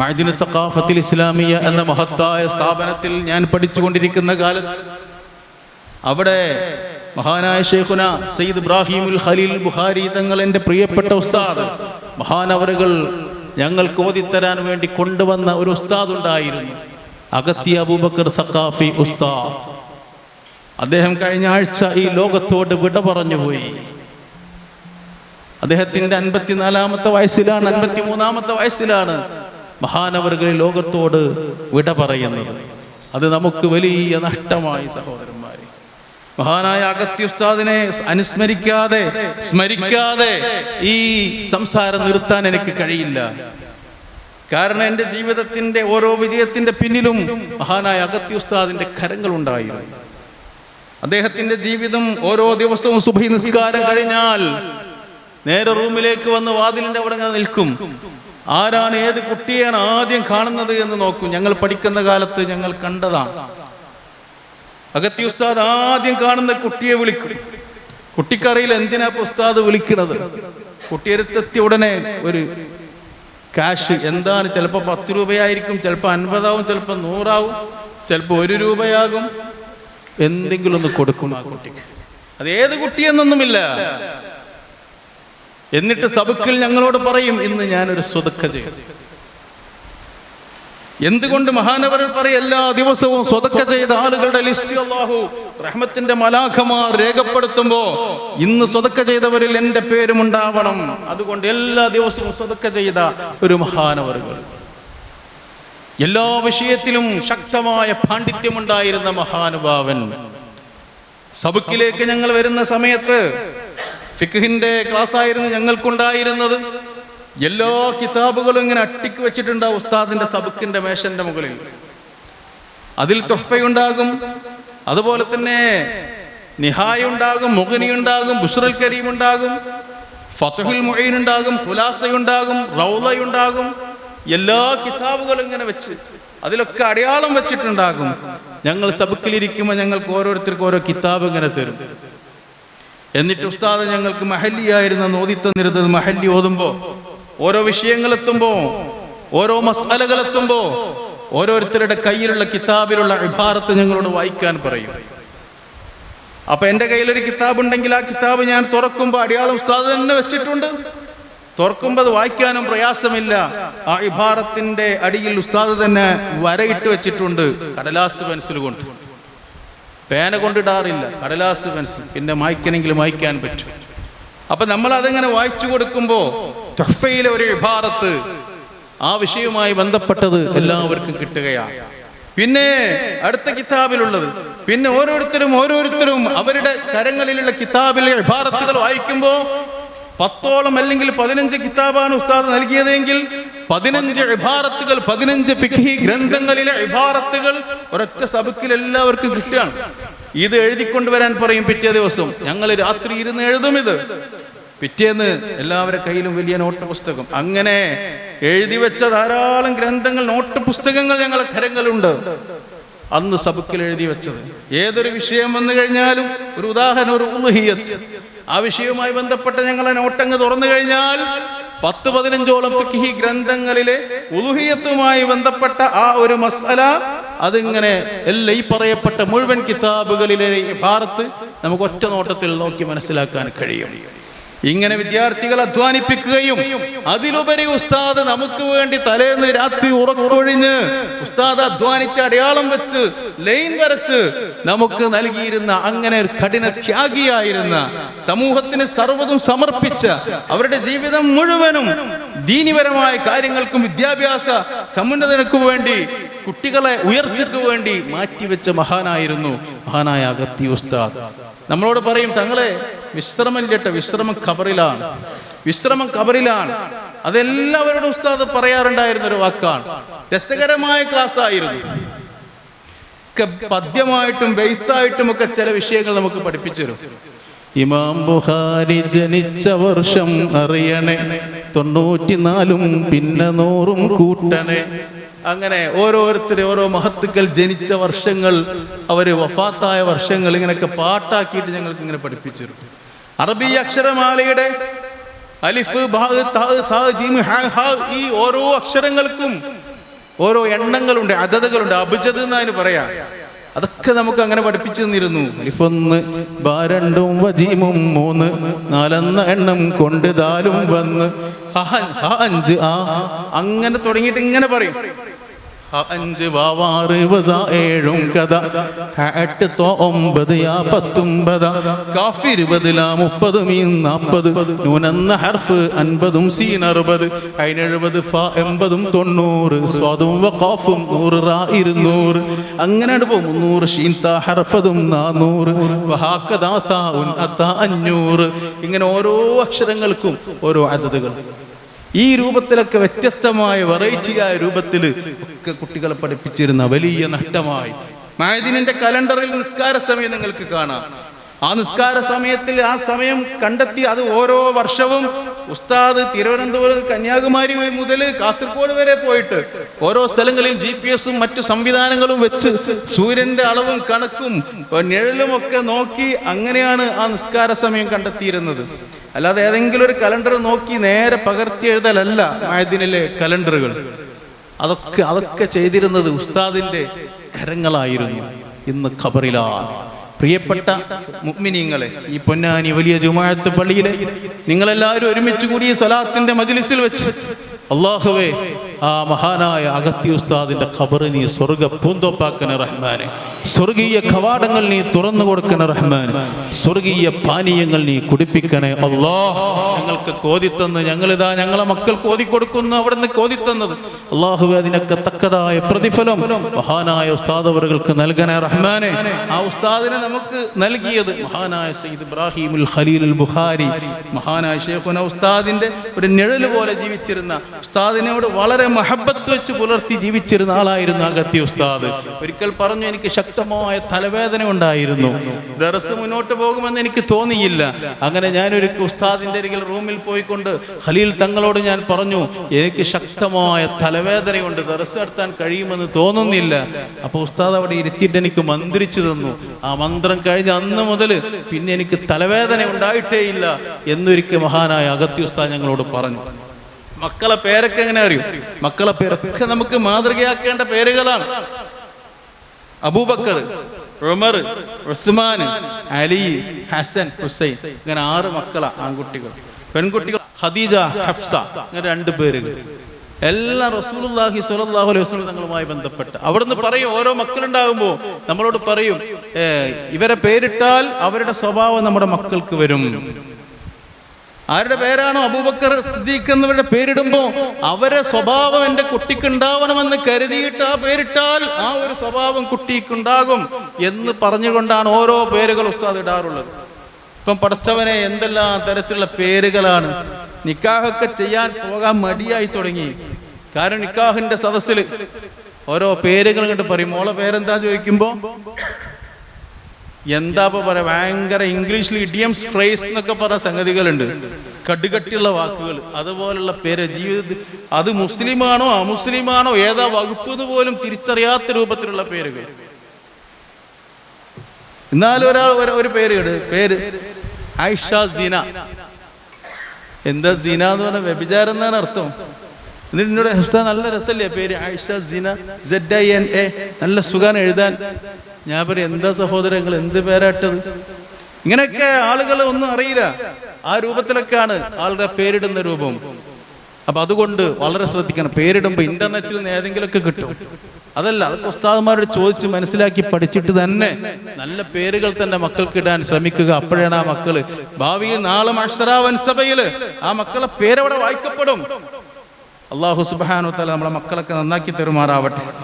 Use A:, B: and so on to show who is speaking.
A: മഅദിനു സഖാഫത്തിൽ ഇസ്ലാമിയ എന്ന മഹത്തായ സ്ഥാപനത്തിൽ ഞാൻ പഠിച്ചുകൊണ്ടിരിക്കുന്ന കാലത്ത് അവിടെ മഹാനായ ഷെയ്ഖുന സയ്യിദ് ഇബ്രാഹിമുൽ ഖലീൽ ബുഖാരി തങ്ങൾ എന്റെ പ്രിയപ്പെട്ട ഉസ്താദ്. മഹാനവറുകൾ ഞങ്ങൾക്ക് ഓതിത്തരാൻ വേണ്ടി കൊണ്ടുവന്ന ഒരു ഉസ്താദ് ഉണ്ടായിരുന്നു. അഗത്തി അബൂബക്കർ സഖാഫി ഉസ്താദ്. അദ്ദേഹം കഴിഞ്ഞ ആഴ്ച ഈ ലോകത്തോട് വിട പറഞ്ഞുപോയി അദ്ദേഹത്തിന്റെ അൻപത്തിനാലാമത്തെ വയസ്സിലാണ് അൻപത്തി മൂന്നാമത്തെ വയസ്സിലാണ് മഹാനവറുകൾ ലോകത്തോട് വിട പറയുന്നത്. അത് നമുക്ക് വലിയ നഷ്ടമായി സഹോദരന്മാരെ. മഹാനായ അഗത്യുസ്താദിനെ അനുസ്മരിക്കാതെ സ്മരിക്കാതെ ഈ സംസാരം നിർത്താൻ എനിക്ക് കഴിയില്ല. കാരണം എന്റെ ജീവിതത്തിന്റെ ഓരോ വിജയത്തിന്റെ പിന്നിലും മഹാനായ അഗത്യുസ്താദിന്റെ കരങ്ങളുണ്ടായിരുന്നു അദ്ദേഹത്തിന്റെ ജീവിതം ഓരോ ദിവസവും സുബഹി നിസ്കാരം കഴിഞ്ഞാൽ നേരെ റൂമിലേക്ക് വന്ന് വാതിലിന്റെ അവിടെ നിൽക്കും. ആരാണ് ഏത് കുട്ടിയാണ് ആദ്യം കാണുന്നത് എന്ന് നോക്കും. ഞങ്ങൾ പഠിക്കുന്ന കാലത്ത് ഞങ്ങൾ കണ്ടതാണ്. അഗത്തി ഉസ്താദ് ആദ്യം കാണുന്ന കുട്ടിയെ വിളിക്കും. കുട്ടിക്കറിയിൽ എന്തിനാ ഉസ്താദ് വിളിക്കുന്നത് കുട്ടിയെടുത്തെത്തിയ ഉടനെ ഒരു കാശ് എന്താണ്? ചിലപ്പോൾ പത്ത് രൂപയായിരിക്കും ചിലപ്പോൾ അൻപതാവും ചിലപ്പോൾ നൂറാവും ചിലപ്പോൾ ഒരു രൂപയാകും. എന്തെങ്കിലും ഒന്ന് കൊടുക്കും ആ കുട്ടിക്ക്. അത് ഏത് കുട്ടിയെന്നൊന്നുമില്ല. എന്നിട്ട് സബുക്കിൽ ഞങ്ങളോട് പറയും ഇന്ന് ഞാനൊരു സ്വതക്ക ചെയ്യും എന്തുകൊണ്ട് മഹാനവർ പറയും എല്ലാ ദിവസവും സ്വതക്ക ചെയ്ത ആളുകളുടെ ലിസ്റ്റ് അള്ളാഹു റഹ്മത്തിന്റെ മലാഖമാർ രേഖപ്പെടുത്തുമ്പോ ഇന്ന് സ്വതക്ക ചെയ്തവരിൽ എന്റെ പേരും ഉണ്ടാവണം. അതുകൊണ്ട് എല്ലാ ദിവസവും സ്വതക്ക ചെയ്ത ഒരു മഹാനവറുകൾ എല്ലാ വിഷയത്തിലും ശക്തമായ പാണ്ഡിത്യമുണ്ടായിരുന്ന മഹാനുഭാവൻ. സബുക്കിലേക്ക് ഞങ്ങൾ വരുന്ന സമയത്ത് ഫിഖിന്റെ ക്ലാസ് ആയിരുന്നു ഞങ്ങൾക്കുണ്ടായിരുന്നത്. എല്ലാ കിതാബുകളും ഇങ്ങനെ അട്ടിക്ക് വെച്ചിട്ടുണ്ടാവും ഉസ്താദിന്റെ സബുക്കിന്റെ മേശന്റെ മുകളിൽ. അതിൽ തൊഫയുണ്ടാകും അതുപോലെ തന്നെ നിഹായ ഉണ്ടാകും മുഗനി ഉണ്ടാകും ബുസ്രൽ കരീം ഉണ്ടാകും ഫത്തുഹിൽ മുഈൻ ഉണ്ടാകും ഖുലാസയുണ്ടാകും റൗലയുണ്ടാകും എല്ലാ കിതാബുകളും ഇങ്ങനെ വെച്ച് അതിലൊക്കെ അടയാളം വെച്ചിട്ടുണ്ടാകും. ഞങ്ങൾ സബുക്കിലിരിക്കുമ്പോൾ ഞങ്ങൾക്ക് ഓരോരുത്തർക്കും ഓരോ കിതാബ് ഇങ്ങനെ തരും. എന്നിട്ട് ഉസ്താദ് ഞങ്ങൾക്ക് മഹല്ലിയായിരുന്ന നോതി തന്നിരുന്നത് മഹല്ലി ഓതുമ്പോ ഓരോ വിഷയങ്ങൾ എത്തുമ്പോ ഓരോ മസാലകൾ എത്തുമ്പോ ഓരോരുത്തരുടെ കയ്യിലുള്ള കിതാബിലുള്ള ഇബാറത്ത് ഞങ്ങളോട് വായിക്കാൻ പറയും. അപ്പൊ എന്റെ കയ്യിലൊരു കിതാബ് ഉണ്ടെങ്കിൽ ആ കിതാബ് ഞാൻ തുറക്കുമ്പോൾ അടയാളം ഉസ്താദ് തന്നെ വെച്ചിട്ടുണ്ട്. തുറക്കുമ്പോൾ അത് വായിക്കാനും പ്രയാസമില്ല. ആ ഇബാറത്തിന്റെ അടിയിൽ ഉസ്താദ് തന്നെ വരയിട്ട് വെച്ചിട്ടുണ്ട് കടലാസ് പെൻസിൽ കൊണ്ട്. പേന കൊണ്ടിടാറില്ല. കടലാസ് പെൻസിൽ. പിന്നെ മായ്ക്കണമെങ്കിൽ മായ്ക്കാൻ പറ്റും. അപ്പൊ നമ്മൾ അതെങ്ങനെ വായിച്ചു കൊടുക്കുമ്പോ തഫയിലെ ഒരു വിഭാഗത്ത് ആ വിഷയവുമായി ബന്ധപ്പെട്ടത് എല്ലാവർക്കും കിട്ടുകയാണ്. പിന്നെ അടുത്ത കിതാബിലുള്ളത്. പിന്നെ ഓരോരുത്തരും ഓരോരുത്തരും അവരുടെ കരങ്ങളിലുള്ള കിതാബിലെ വിഭാഗത്തുകൾ വായിക്കുമ്പോ പത്തോളം അല്ലെങ്കിൽ പതിനഞ്ച് കിതാബാണ് ഉസ്താദ് നൽകിയതെങ്കിൽ പതിനഞ്ച് ഇബാറത്തുകൾ പതിനഞ്ച് ഫിഖി ഗ്രന്ഥങ്ങളിലെ ഇബാറത്തുകൾ ഒരൊറ്റ സബക്കിൽ എല്ലാവർക്കും കിട്ടുകയാണ്. ഇത് എഴുതിക്കൊണ്ടുവരാൻ പറയും പിറ്റേ ദിവസം. ഞങ്ങൾ രാത്രി ഇരുന്ന് എഴുതും ഇത്. പിറ്റേന്ന് എല്ലാവരുടെ കയ്യിലും വലിയ നോട്ട് പുസ്തകം. അങ്ങനെ എഴുതി വെച്ച ധാരാളം ഗ്രന്ഥങ്ങൾ നോട്ട് പുസ്തകങ്ങൾ ഞങ്ങളെ കരങ്ങളുണ്ട് അന്ന് സബക്കിൽ എഴുതി വെച്ചത്. ഏതൊരു വിഷയം വന്നു കഴിഞ്ഞാലും ഒരു ഉദാഹരണം ഒരു ആ വിഷയവുമായി ബന്ധപ്പെട്ട ഞങ്ങളെ നോട്ടങ്ങ് തുറന്നു കഴിഞ്ഞാൽ പത്ത് പതിനഞ്ചോളം ഫിഖി ഗ്രന്ഥങ്ങളിലെ ഉലുഹിയത്തുമായി ബന്ധപ്പെട്ട ആ ഒരു മസല അതിങ്ങനെ എല്ലാ ഈ പറയപ്പെട്ട മുഴുവൻ കിതാബുകളിലെ ഭാരത്ത് നമുക്ക് ഒറ്റ നോട്ടത്തിൽ നോക്കി മനസ്സിലാക്കാൻ കഴിയും. ഇങ്ങനെ വിദ്യാർത്ഥികൾ അധ്വാനിപ്പിക്കുകയും അതിലുപരി ഉസ്താദ് നമുക്ക് വേണ്ടി തലേന്ന് രാത്രി ഉറക്കൊഴിഞ്ഞ് ഉസ്താദ് അധ്വാനിച്ച് അടയാളം വെച്ച് ലൈൻ വരച്ച് നമുക്ക് നൽകിയിരുന്ന അങ്ങനെ കഠിന ത്യാഗിയായിരുന്ന സമൂഹത്തിന് സർവതും സമർപ്പിച്ച അവരുടെ ജീവിതം മുഴുവനും ദീനിപരമായ കാര്യങ്ങൾക്കും വിദ്യാഭ്യാസ സമുന്നതനക്കും വേണ്ടി കുട്ടികളെ ഉയർച്ചയ്ക്ക് വേണ്ടി മാറ്റിവെച്ച മഹാനായിരുന്നു മഹാനായ അഗത്തി ഉസ്താദ്. നമ്മളോട് പറയും തങ്ങളെ വിശ്രമം കേട്ട വിശ്രമം ഖബറിലാണ്. വിശ്രമം ഖബറിലാണ്. അതെല്ലാവരുടെ ഉസ്താദ് പറയാറുണ്ടായിരുന്ന ഒരു വാക്കാണ്. രസകരമായ ക്ലാസ് ആയിരുന്നു പദ്യമായിട്ടും വെയ്ത്തായിട്ടും ഒക്കെ ചില വിഷയങ്ങൾ നമുക്ക് പഠിപ്പിച്ചു തരും. ഇമാം ബുഹാരി ജനിച്ച വർഷം അറിയണേ. തൊണ്ണൂറ്റിനാലും പിന്നെ നൂറും കൂട്ടണേ. അങ്ങനെ ഓരോരുത്തർ ഓരോ മഹത്തുക്കൾ ജനിച്ച വർഷങ്ങൾ അവർ വഫാത്തായ വർഷങ്ങൾ ഇങ്ങനെയൊക്കെ പാട്ടാക്കിയിട്ട് ഞങ്ങൾക്ക് ഇങ്ങനെ പഠിപ്പിച്ചു തരും. അറബി അക്ഷരമാലയുടെ അലിഫ് ബാ, ഈ ഓരോ അക്ഷരങ്ങൾക്കും ഓരോ എണ്ണങ്ങളുണ്ട് അതതകളുണ്ട്. അഭിജത് എന്നതിന് പറയാ. അതൊക്കെ നമുക്ക് അങ്ങനെ പഠിപ്പിച്ചു തന്നിരുന്നു. അലിഫൊന്ന് ബാരണ്ടും വജീമും മൂന്ന് നാലെന്ന എണ്ണം കൊണ്ട് ദാലും വന്ന് അഞ്ച് ആ അങ്ങനെ തുടങ്ങിയിട്ട് ഇങ്ങനെ പറയും. അഞ്ച് വാവാറ് ഏഴും കഥ. എട്ട് തോ ഒമ്പത് യാ പത്തൊമ്പത്. കാഫ് ഇരുപത് ലാ മുപ്പത് മീൻ നാൽപ്പത് നൂനെന്ന ഹർഫ് അൻപതും സീൻ അറുപത്. അതിനെഴുപത് ഫ എൺപതും തൊണ്ണൂറ്. സ്വാദും വഖാഫും നൂറ് റാ ഇരുന്നൂറ്. അങ്ങനെ മുന്നൂറ് ഷീൻത ഹർഫതും നാനൂറ് വഹാക്കദാ സാ ഉൻ അത്ത അഞ്ഞൂറ്. ഇങ്ങനെ ഓരോ അക്ഷരങ്ങൾക്കും ഓരോ അതതുകൾ. ഈ രൂപത്തിലൊക്കെ വ്യത്യസ്തമായ വെറൈറ്റിയായ രൂപത്തിൽ ഒക്കെ കുട്ടികളെ പഠിപ്പിച്ചിരുന്ന വലിയ നഷ്ടമായി. മായദിനിന്റെ കലണ്ടറിൽ നിസ്കാര സമയം നിങ്ങൾക്ക് കാണാം. ആ നിസ്കാര സമയത്തിൽ ആ സമയം കണ്ടെത്തി അത് ഓരോ വർഷവും ഉസ്താദ് തിരുവനന്തപുരം കന്യാകുമാരി മുതൽ കാസർഗോഡ് വരെ പോയിട്ട് ഓരോ സ്ഥലങ്ങളിൽ ജി പി എസും മറ്റു സംവിധാനങ്ങളും വെച്ച് സൂര്യന്റെ അളവും കണക്കും നിഴലും ഒക്കെ നോക്കി അങ്ങനെയാണ് ആ നിസ്കാര സമയം കണ്ടെത്തിയിരുന്നത്. അല്ലാതെ ഏതെങ്കിലും ഒരു കലണ്ടർ നോക്കി നേരെ പകർത്തി എഴുതലല്ല മായദിനിലെ കലണ്ടറുകൾ. അതൊക്കെ അതൊക്കെ ചെയ്തിരുന്നത് ഉസ്താദിന്റെ കരങ്ങളായിരുന്നു ഇന്ന് ഖബറിലാണ് പ്രിയപ്പെട്ട മുഗ്മിനീങ്ങളെ ഈ പൊന്നാനി വലിയ ജുമാഅത്ത് പള്ളിയിലെ നിങ്ങളെല്ലാവരും ഒരുമിച്ച് കൂടി ഈ സ്വലാത്തിന്റെ മജ്ലിസിൽ വെച്ച് അള്ളാഹുവേ ആ മഹാനായ അഗത്തി ഉസ്താദിന്റെ ഖബറിനി സ്വർഗ റഹ്മാനേ റഹ്മാനെ. സ്വർഗീയ കവാടങ്ങൾ നീ തുറന്നു കൊടുക്കണേ റഹ്മാൻ. സ്വർഗീയ പാനീയങ്ങൾ നീ കുടിപ്പിക്കണേ അല്ലാ ഞങ്ങൾക്ക് കോതിത്തന്ന് ഞങ്ങളിതാ ഞങ്ങളെ മക്കൾ കോതിക്കൊടുക്കുന്നു അവിടെ നിന്ന് കോതിത്തന്നത് അള്ളാഹു അതിനൊക്കെ തക്കതായ പ്രതിഫലം മഹാനായ ഉസ്താദ് അവർക്ക് നൽകണേ റഹ്മാനെ. ആ ഉസ്താദിനെ നമുക്ക് നൽകിയത് മഹാനായ സയ്യിദ് ഇബ്രാഹിമുൽ ഖലീലുൽ ബുഖാരി മഹാനായ ഷേഖുന ഉസ്താദിന്റെ ഒരു നിഴൽ പോലെ ജീവിച്ചിരുന്ന ഉസ്താദിനോട് വളരെ മഹബത്ത് വെച്ച് പുലർത്തി ജീവിച്ചിരുന്ന ആളായിരുന്നു അഗത്തി ഉസ്താദ്. ഒരിക്കൽ പറഞ്ഞു എനിക്ക് ശക്തമായ തലവേദന ഉണ്ടായിരുന്നു. ദർസ് മുന്നോട്ട് പോകുമെന്ന് എനിക്ക് തോന്നിയില്ല. അങ്ങനെ ഞാനൊരു ഉസ്താദിന്റെ അരികിൽ റൂമിൽ പോയിക്കൊണ്ട് ഖലീൽ തങ്ങളോട് ഞാൻ പറഞ്ഞു എനിക്ക് ശക്തമായ തലവേദനയുണ്ട്. ദർസ് നടത്താൻ കഴിയുമെന്ന് തോന്നുന്നില്ല. അപ്പൊ ഉസ്താദ് അവിടെ ഇരുത്തിയിട്ട് എനിക്ക് മന്ത്രിച്ചു തന്നു. ആ മന്ത്രം കഴിഞ്ഞ അന്ന് മുതൽ പിന്നെ എനിക്ക് തലവേദന ഉണ്ടായിട്ടേ ഇല്ല എന്നൊരിക്കൽ മഹാനായ അഗത്തി ഉസ്താദ് ഞങ്ങളോട് പറഞ്ഞു. മക്കളെ പേരൊക്കെ എങ്ങനെ അറിയും? മക്കളെ പേരൊക്കെ നമുക്ക് മാതൃകയാക്കേണ്ട പേരുകളാണ്. അബൂബക്കർ ഉമർ ഉസ്മാൻ അലി ഹസൻ ഹുസൈൻ ഇങ്ങനെ ആറ് മക്കളാ ആൺകുട്ടികൾ. പെൺകുട്ടികൾ ഖദീജ ഹഫ്സ ഇങ്ങനെ രണ്ട് പേര് എല്ലാ റസൂലുള്ളാഹി സ്വല്ലല്ലാഹു അലൈഹി വസല്ലം തങ്ങളുമായി ബന്ധപ്പെട്ട്. അവിടുന്ന് പറയും ഓരോ മക്കളുണ്ടാകുമ്പോൾ നമ്മളോട് പറയും ഇവരെ പേരിട്ടാൽ അവരുടെ സ്വഭാവം നമ്മുടെ മക്കൾക്ക് വരും. ആരുടെ പേരാണോ അബൂബക്കർ സിദ്ദീഖ് എന്നവരുടെ പേരിടുമ്പോ അവരെ സ്വഭാവം എന്റെ കുട്ടിക്ക് ഉണ്ടാവണമെന്ന് കരുതിയിട്ട് ആ പേരിട്ടാൽ ആ ഒരു സ്വഭാവം കുട്ടിക്കുണ്ടാകും എന്ന് പറഞ്ഞുകൊണ്ടാണ് ഓരോ പേരുകൾ ഉസ്താദ് ഇടാറുള്ളത്. ഇപ്പം പഠിച്ചവനെ എന്തെല്ലാം തരത്തിലുള്ള പേരുകളാണ് നിക്കാഹൊക്കെ ചെയ്യാൻ പോകാൻ മടിയായി തുടങ്ങി. കാരണം നിക്കാഹിന്റെ സദസ്സിൽ ഓരോ പേരുകൾ കണ്ട് പറയും. മോളെ പേരെന്താ ചോദിക്കുമ്പോ? എന്താ ഇപ്പൊ പറയാ? ഭയങ്കര ഇംഗ്ലീഷിൽ ഇഡിയംസ് ഫ്രേസ് എന്നൊക്കെ പറഞ്ഞ സംഗതികളുണ്ട്. കടുകട്ടിയുള്ള വാക്കുകൾ അതുപോലുള്ള പേര് ജീവിതത്തിൽ അത് മുസ്ലിമാണോ അമുസ്ലിമാണോ ഏതാ വകുപ്പ് എന്ന് പോലും തിരിച്ചറിയാത്ത രൂപത്തിലുള്ള പേരുകൾ. എന്നാലും ഒരാൾ ഒരു- പേര് പേര് ഐഷ സീന. എന്താ സീന എന്ന് പറഞ്ഞ വ്യഭിചാരം എന്നാണ് അർത്ഥം. എന്നിട്ട് എന്നോട് ഉസ്താദ് നല്ല രസമല്ലേ? പേര് Ayisha Sina Z I N A നല്ല സുഖാണ് എഴുതാൻ. ഞാൻ പറയും എന്താ സഹോദരങ്ങൾ എന്ത് പേരാട്ടത് ഇങ്ങനെയൊക്കെ ആളുകൾ ഒന്നും അറിയില്ല. ആ രൂപത്തിലൊക്കെയാണ് ആളുടെ പേരിടുന്ന രൂപം. അപ്പൊ അതുകൊണ്ട് വളരെ ശ്രദ്ധിക്കണം. പേരിടുമ്പോൾ ഇന്റർനെറ്റിൽ നിന്ന് ഏതെങ്കിലുമൊക്കെ കിട്ടും. അതല്ല അതൊക്കെ ഉസ്താദന്മാരോട് ചോദിച്ച് മനസ്സിലാക്കി പഠിച്ചിട്ട് തന്നെ നല്ല പേരുകൾ തന്നെ മക്കൾക്ക് ഇടാൻ ശ്രമിക്കുക. അപ്പോഴാണ് ആ മക്കൾ. ഭാവിയിൽ നാളെ അക്ഷരാവൻ സഭയിൽ ആ മക്കളെ പേരവിടെ വായിക്കപ്പെടും. അള്ളാഹു സുബാനു തല നമ്മളെ മക്കളൊക്കെ നന്നാക്കി തരുമാറാവട്ടെ.